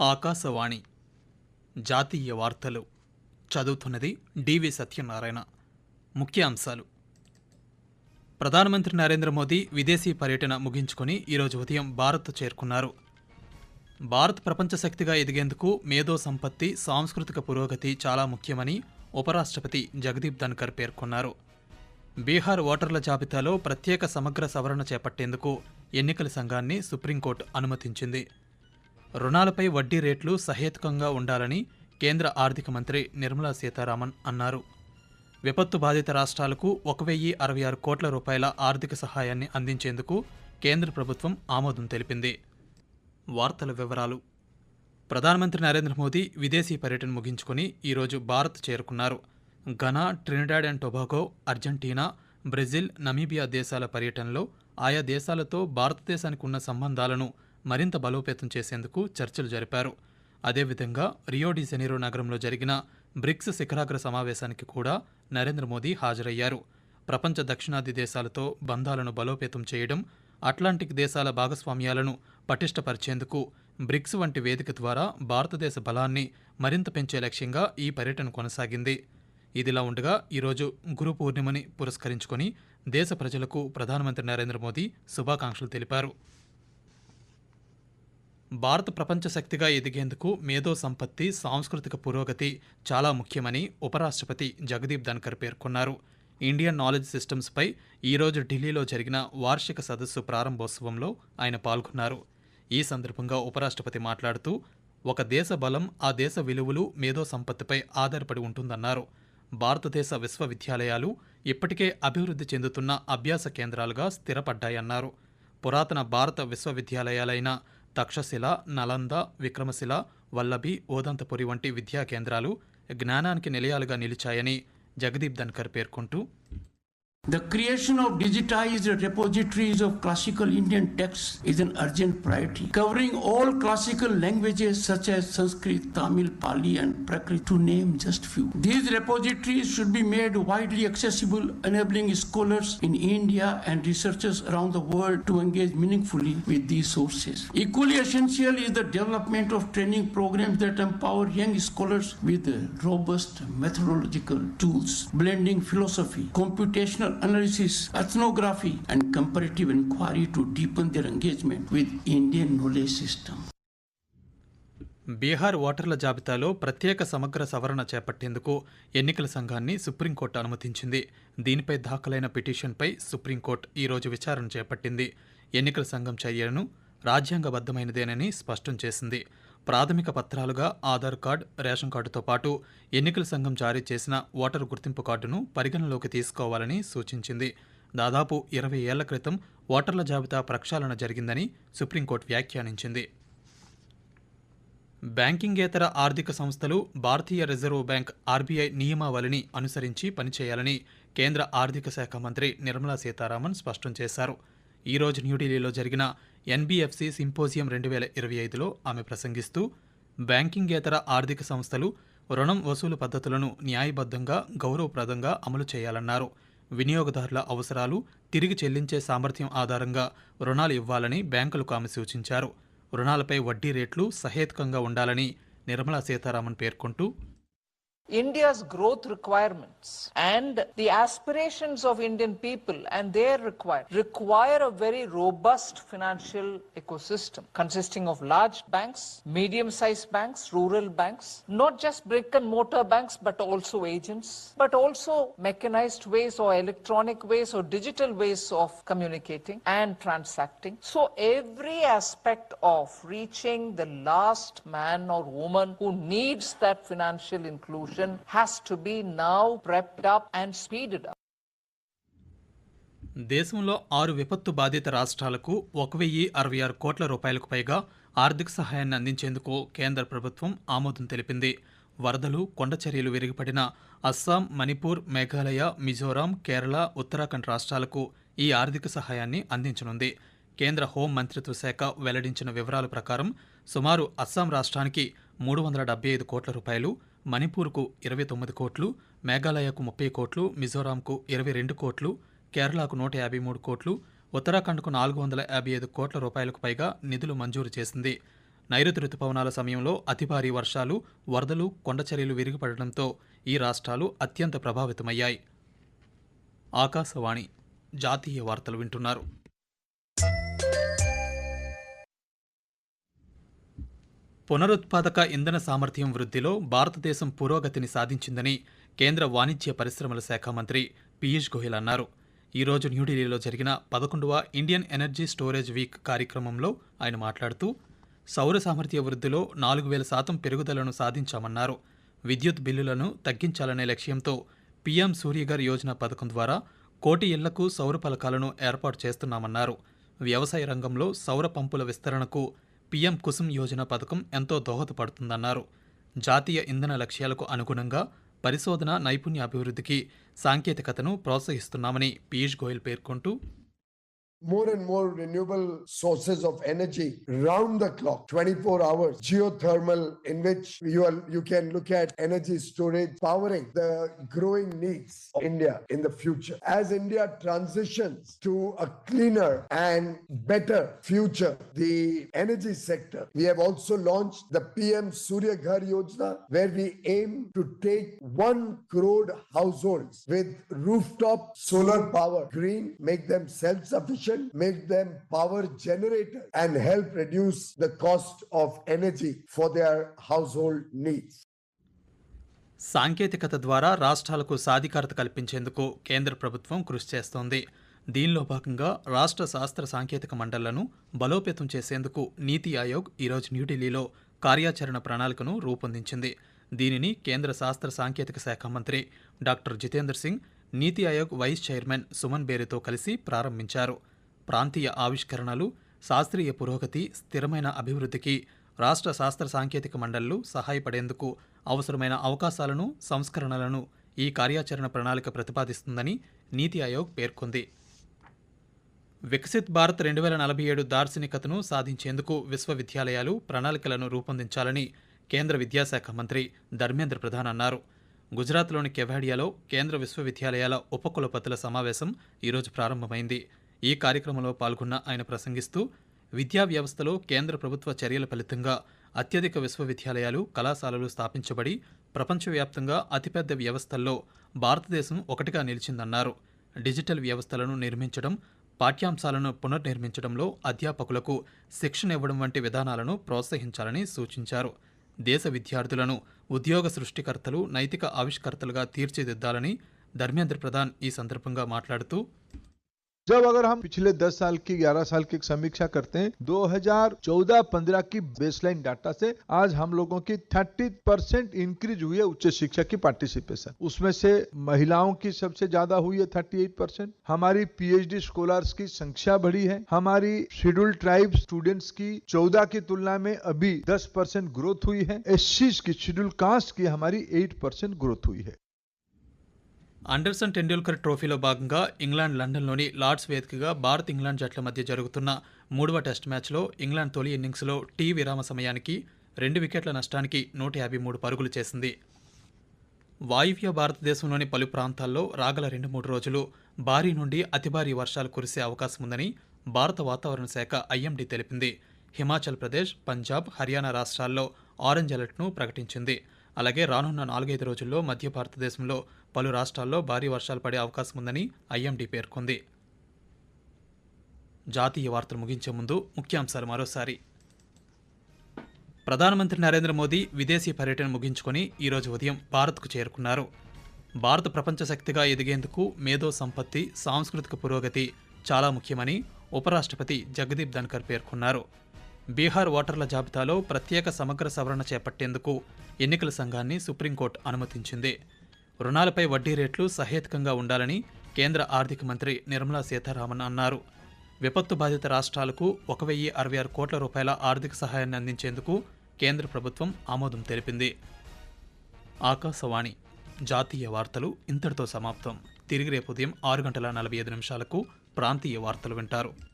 ఆకాశవాణి. జాతీయ వార్తలు. చదువుతున్నది డివి సత్యనారాయణ. ముఖ్య అంశాలు ప్రధానమంత్రి నరేంద్ర మోదీ విదేశీ పర్యటన ముగించుకొని ఈరోజు ఉదయం భారత్ చేరుకున్నారు. భారత్ ప్రపంచ శక్తిగా ఎదిగేందుకు మేధో సంపత్తి సాంస్కృతిక పురోగతి చాలా ముఖ్యమని ఉపరాష్ట్రపతి జగదీప్ ధన్కర్ పేర్కొన్నారు. బీహార్ ఓటర్ల జాబితాలో ప్రత్యేక సమగ్ర సవరణ చేపట్టేందుకు ఎన్నికల సంఘాన్ని సుప్రీంకోర్టు అనుమతించింది. రుణాలపై వడ్డీ రేట్లు సహేతుకంగా ఉండాలని కేంద్ర ఆర్థిక మంత్రి నిర్మలా సీతారామన్ అన్నారు. విపత్తు బాధిత రాష్ట్రాలకు ఒక వెయ్యి అరవై ఆరు కోట్ల రూపాయల ఆర్థిక సహాయాన్ని అందించేందుకు కేంద్ర ప్రభుత్వం ఆమోదం తెలిపింది. వార్తల వివరాలు. ప్రధానమంత్రి నరేంద్ర మోదీ విదేశీ పర్యటన ముగించుకుని ఈరోజు భారత్ చేరుకున్నారు. Ghana Trinidad and Tobago Argentina Brazil Namibia దేశాల పర్యటనలో ఆయా దేశాలతో భారతదేశానికి ఉన్న సంబంధాలను మరింత బలోపేతం చేసేందుకు చర్చలు జరిపారు. అదేవిధంగా రియో జెనీరో నగరంలో జరిగిన బ్రిక్స్ శిఖరాగ్ర సమావేశానికి కూడా నరేంద్ర మోదీ హాజరయ్యారు. ప్రపంచ దక్షిణాది దేశాలతో బంధాలను బలోపేతం చేయడం అట్లాంటిక్ దేశాల భాగస్వామ్యాలను పటిష్టపరిచేందుకు బ్రిక్స్ వంటి వేదిక ద్వారా భారతదేశ బలాన్ని మరింత పెంచే లక్ష్యంగా ఈ పర్యటన కొనసాగింది. ఇదిలా ఉండగా ఈరోజు గురు పూర్ణిమని పురస్కరించుకొని దేశ ప్రజలకు ప్రధానమంత్రి నరేంద్ర మోదీ శుభాకాంక్షలు తెలిపారు. భారత ప్రపంచ శక్తిగా ఎదిగేందుకు మేధో సంపత్తి సాంస్కృతిక పురోగతి చాలా ముఖ్యమని ఉపరాష్ట్రపతి జగదీప్ ధన్కర్ పేర్కొన్నారు. ఇండియన్ నాలెడ్జ్ సిస్టమ్స్పై ఈరోజు ఢిల్లీలో జరిగిన వార్షిక సదస్సు ప్రారంభోత్సవంలో ఆయన పాల్గొన్నారు. ఈ సందర్భంగా ఉపరాష్ట్రపతి మాట్లాడుతూ ఒక దేశ బలం ఆ దేశ విలువలు మేధో సంపత్తిపై ఆధారపడి ఉంటుందన్నారు. భారతదేశ విశ్వవిద్యాలయాలు ఇప్పటికే అభివృద్ధి చెందుతున్న అభ్యాస కేంద్రాలుగా స్థిరపడ్డాయన్నారు. పురాతన భారత విశ్వవిద్యాలయాలైన తక్షశిల నలంద విక్రమశిల వల్లభి ఓదంతపురి వంటి విద్యా కేంద్రాలు జ్ఞానానికి నిలయాలుగా నిలిచాయని జగదీప్ ధన్కర్ పేర్కొంటూ The creation of digitized repositories of classical Indian texts is an urgent priority, covering all classical languages such as Sanskrit, Tamil, Pali, and Prakrit, to name just few. These repositories should be made widely accessible, enabling scholars in India and researchers around the world to engage meaningfully with these sources. Equally essential is the development of training programs that empower young scholars with robust methodological tools, blending philosophy, computational analysis, ethnography, and comparative inquiry to deepen their engagement with Indian knowledge system. Bihar ఓటర్ల జాబితాలో ప్రత్యేక సమగ్ర సవరణ చేపట్టేందుకు ఎన్నికల సంఘాన్ని supreme court అనుమతించింది. దీనిపై దాఖలైన పిటిషన్పై సుప్రీంకోర్టు ఈరోజు విచారణ చేపట్టింది. ఎన్నికల సంఘం చర్యలను రాజ్యాంగబద్ధమైనదేనని స్పష్టం చేసింది. ప్రాథమిక పత్రాలుగా ఆధార్ కార్డు రేషన్ కార్డుతో పాటు ఎన్నికల సంఘం జారీ చేసిన ఓటరు గుర్తింపు కార్డును పరిగణలోకి తీసుకోవాలని సూచించింది. దాదాపు ఇరవై ఏళ్ళ క్రితం ఓటర్ల జాబితా ప్రక్షాళన జరిగిందని సుప్రీంకోర్టు వ్యాఖ్యానించింది. బ్యాంకింగేతర ఆర్థిక సంస్థలు భారతీయ రిజర్వ్ బ్యాంక్ ఆర్బీఐ నియమావళిని అనుసరించి పనిచేయాలని కేంద్ర ఆర్థిక శాఖ మంత్రి నిర్మలా సీతారామన్ స్పష్టం చేశారు. ఈరోజు న్యూఢిల్లీలో జరిగిన ఎన్బీఎఫ్సి సింపోజియం రెండు వేల ఇరవై ఐదులో ఆమె ప్రసంగిస్తూ బ్యాంకింగేతర ఆర్థిక సంస్థలు రుణం వసూలు పద్ధతులను న్యాయబద్ధంగా గౌరవప్రదంగా అమలు చేయాలన్నారు. వినియోగదారుల అవసరాలు తిరిగి చెల్లించే సామర్థ్యం ఆధారంగా రుణాలు ఇవ్వాలని బ్యాంకులకు ఆమె సూచించారు. రుణాలపై వడ్డీ రేట్లు సహేతుకంగా ఉండాలని నిర్మలా సీతారామన్ పేర్కొంటూ India's growth requirements and the aspirations of Indian people and their requirements require a very robust financial ecosystem consisting of large banks, medium-sized banks, rural banks, not just brick and mortar banks but also agents, but also mechanized ways or electronic ways or digital ways of communicating and transacting. So every aspect of reaching the last man or woman who needs that financial inclusion has to be now prepped up and speeded up. దేశంలో ఆరు విపత్తు బాధిత రాష్ట్రాలకు ఒక వెయ్యి అరవై ఆరు కోట్ల రూపాయలకు పైగా ఆర్థిక సహాయాన్ని అందించేందుకు కేంద్ర ప్రభుత్వం ఆమోదం తెలిపింది వరదలు కొండచర్యలు విరిగిపడిన అస్సాం మణిపూర్ మేఘాలయ మిజోరాం కేరళ ఉత్తరాఖండ్ రాష్ట్రాలకు ఈ ఆర్థిక సహాయాన్ని అందించనుంది కేంద్ర హోం మంత్రిత్వ శాఖ వెల్లడించిన వివరాల ప్రకారం సుమారు అస్సాం రాష్ట్రానికి మూడు వందల డెబ్బై ఐదు కోట్ల రూపాయలు మణిపూర్కు ఇరవై తొమ్మిది కోట్లు మేఘాలయకు ముప్పై కోట్లు మిజోరాంకు ఇరవై రెండు కోట్లు కేరళకు నూట యాభై మూడు కోట్లు ఉత్తరాఖండ్కు నాలుగు వందల యాభై ఐదు కోట్ల రూపాయలకు పైగా నిధులు మంజూరు చేసింది. నైరుతి రుతుపవనాల సమయంలో అతి భారీ వర్షాలు వరదలు కొండచర్యలు విరిగిపడడంతో ఈ రాష్ట్రాలు అత్యంత ప్రభావితమయ్యాయి. ఆకాశవాణి జాతీయ వార్తలు వింటున్నారు. పునరుత్పాదక ఇంధన సామర్థ్యం వృద్ధిలో భారతదేశం పురోగతిని సాధించిందని కేంద్ర వాణిజ్య పరిశ్రమల శాఖ మంత్రి పీయూష్ గోయల్ అన్నారు. ఈరోజు న్యూఢిల్లీలో జరిగిన పదకొండవ ఇండియన్ ఎనర్జీ స్టోరేజ్ వీక్ కార్యక్రమంలో ఆయన మాట్లాడుతూ సౌర సామర్థ్య వృద్ధిలో నాలుగు వేల శాతం పెరుగుదలను సాధించామన్నారు. విద్యుత్ బిల్లులను తగ్గించాలనే లక్ష్యంతో పీఎం సూర్యగర్ యోజన పథకం ద్వారా కోటి ఇళ్ళకు సౌర పలకాలను ఏర్పాటు చేస్తున్నామన్నారు. వ్యవసాయ రంగంలో సౌర పంపుల విస్తరణకు పీఎం కుసుమ్ యోజన పథకం ఎంతో దోహదపడుతుందన్నారు. జాతీయ ఇంధన లక్ష్యాలకు అనుగుణంగా పరిశోధన నైపుణ్య అభివృద్ధికి సాంకేతికతను ప్రోత్సహిస్తున్నామని పీయూష్ గోయల్ పేర్కొంటూ more and more renewable sources of energy round the clock 24 hours geothermal in which you are you can look at energy storage powering the growing needs of india in the future. As india transitions to a cleaner and better future the energy sector we have also launched the pm surya ghar yojana where we aim to take 1 crore households with rooftop solar power green make them self sufficient make them power and and help reduce the cost of energy for their household needs. సాంకేతికత ద్వారా రాష్ట్రాలకు సాధికారత కల్పించేందుకు కేంద్ర ప్రభుత్వం కృషి చేస్తోంది. దీనిలో భాగంగా రాష్ట్ర శాస్త్ర సాంకేతిక మండళ్ళను బలోపేతం చేసేందుకు నీతి ఆయోగ్ ఈరోజు న్యూఢిల్లీలో కార్యాచరణ ప్రణాళికను రూపొందించింది. దీనిని కేంద్ర శాస్త్ర సాంకేతిక శాఖ మంత్రి doctor Jitendra Singh Niti Aayog vice chairman Suman బేరితో కలిసి ప్రారంభించారు. ప్రాంతీయ ఆవిష్కరణలు శాస్త్రీయ పురోగతి స్థిరమైన అభివృద్ధికి రాష్ట్ర శాస్త్ర సాంకేతిక మండళ్ళు సహాయపడేందుకు అవసరమైన అవకాశాలను సంస్కరణలను ఈ కార్యాచరణ ప్రణాళిక ప్రతిపాదిస్తుందని నీతి ఆయోగ్ పేర్కొంది. వికసిత్ భారత్ రెండు వేల నలభై ఏడు దార్శనికతను సాధించేందుకు విశ్వవిద్యాలయాలు ప్రణాళికలను రూపొందించాలని కేంద్ర విద్యాశాఖ మంత్రి ధర్మేంద్ర ప్రధాన్ అన్నారు. గుజరాత్లోని కెవాడియాలో కేంద్ర విశ్వవిద్యాలయాల ఉపకులపతుల సమావేశం ఈరోజు ప్రారంభమైంది. ఈ కార్యక్రమంలో పాల్గొన్న ఆయన ప్రసంగిస్తూ విద్యా వ్యవస్థలో కేంద్ర ప్రభుత్వ చర్యల ఫలితంగా అత్యధిక విశ్వవిద్యాలయాలు కళాశాలలు స్థాపించబడి ప్రపంచవ్యాప్తంగా అతిపెద్ద వ్యవస్థల్లో భారతదేశం ఒకటిగా నిలిచిందన్నారు. డిజిటల్ వ్యవస్థలను నిర్మించడం పాఠ్యాంశాలను పునర్నిర్మించడంలో అధ్యాపకులకు శిక్షణ ఇవ్వడం వంటి విధానాలను ప్రోత్సహించాలని సూచించారు. దేశ విద్యార్థులను ఉద్యోగ సృష్టికర్తలు నైతిక ఆవిష్కర్తలుగా తీర్చిదిద్దాలని ధర్మేంద్ర ప్రధాన్ ఈ సందర్భంగా మాట్లాడుతూ जब अगर हम पिछले 10 साल की 11 साल की समीक्षा करते हैं 2014-15 की बेसलाइन डाटा से आज हम लोगों की 30 परसेंट इंक्रीज हुई है उच्च शिक्षा की पार्टिसिपेशन उसमें से महिलाओं की सबसे ज़्यादा हुई है 38 परसेंट हमारी पीएचडी स्कॉलर्स की संख्या बढ़ी है। हमारी शेड्यूल ट्राइब स्टूडेंट्स की 14 की तुलना में अभी 10 परसेंट ग्रोथ हुई है। एससी की शेड्यूल कास्ट की हमारी 8 परसेंट ग्रोथ हुई है। అండర్సన్ టెండూల్కర్ ట్రోఫీలో భాగంగా ఇంగ్లాండ్ లండన్లోని లార్డ్స్ వేదికగా భారత్ ఇంగ్లాండ్ జట్ల మధ్య జరుగుతున్న మూడవ టెస్ట్ మ్యాచ్లో ఇంగ్లాండ్ తొలి ఇన్నింగ్స్లో టీ విరామ సమయానికి రెండు వికెట్ల నష్టానికి నూట యాభై మూడు పరుగులు చేసింది. వాయువ్య భారతదేశంలోని పలు ప్రాంతాల్లో రాగల రెండు మూడు రోజులు భారీ నుండి అతి భారీ వర్షాలు కురిసే అవకాశం ఉందని భారత వాతావరణ శాఖ ఐఎండీ తెలిపింది. హిమాచల్ ప్రదేశ్ పంజాబ్ హర్యానా రాష్ట్రాల్లో ఆరెంజ్ అలర్ట్ను ప్రకటించింది. అలాగే రానున్న నాలుగైదు రోజుల్లో మధ్య భారతదేశంలో పలు రాష్ట్రాల్లో భారీ వర్షాలు పడే అవకాశం ఉందని ఐఎండీ పేర్కొంది. జాతీయ వార్తలు ముగించే ముందు ముఖ్యాంశాలు మరోసారి. ప్రధానమంత్రి నరేంద్ర మోదీ విదేశీ పర్యటన ముగించుకొని ఈరోజు ఉదయం భారత్కు చేరుకున్నారు. భారత ప్రపంచ శక్తిగా ఎదిగేందుకు మేధో సంపత్తి సాంస్కృతిక పురోగతి చాలా ముఖ్యమని ఉపరాష్ట్రపతి జగదీప్ ధన్కర్ పేర్కొన్నారు. బీహార్ ఓటర్ల జాబితాలో ప్రత్యేక సమగ్ర సవరణ చేపట్టేందుకు ఎన్నికల సంఘాన్ని సుప్రీంకోర్టు అనుమతించింది. రుణాలపై వడ్డీ రేట్లు సహేతుకంగా ఉండాలని కేంద్ర ఆర్థిక మంత్రి నిర్మలా సీతారామన్ అన్నారు. విపత్తు బాధిత రాష్ట్రాలకు ఒక వెయ్యి అరవై ఆరు కోట్ల రూపాయల ఆర్థిక సహాయాన్ని అందించేందుకు కేంద్ర ప్రభుత్వం ఆమోదం తెలిపింది. ఆకాశవాణి జాతీయ వార్తలు ఇంతటితో సమాప్తం. తిరిగి రేపు ఉదయం ఆరు గంటల నలభై ఐదు నిమిషాలకు ప్రాంతీయ వార్తలు వింటారు.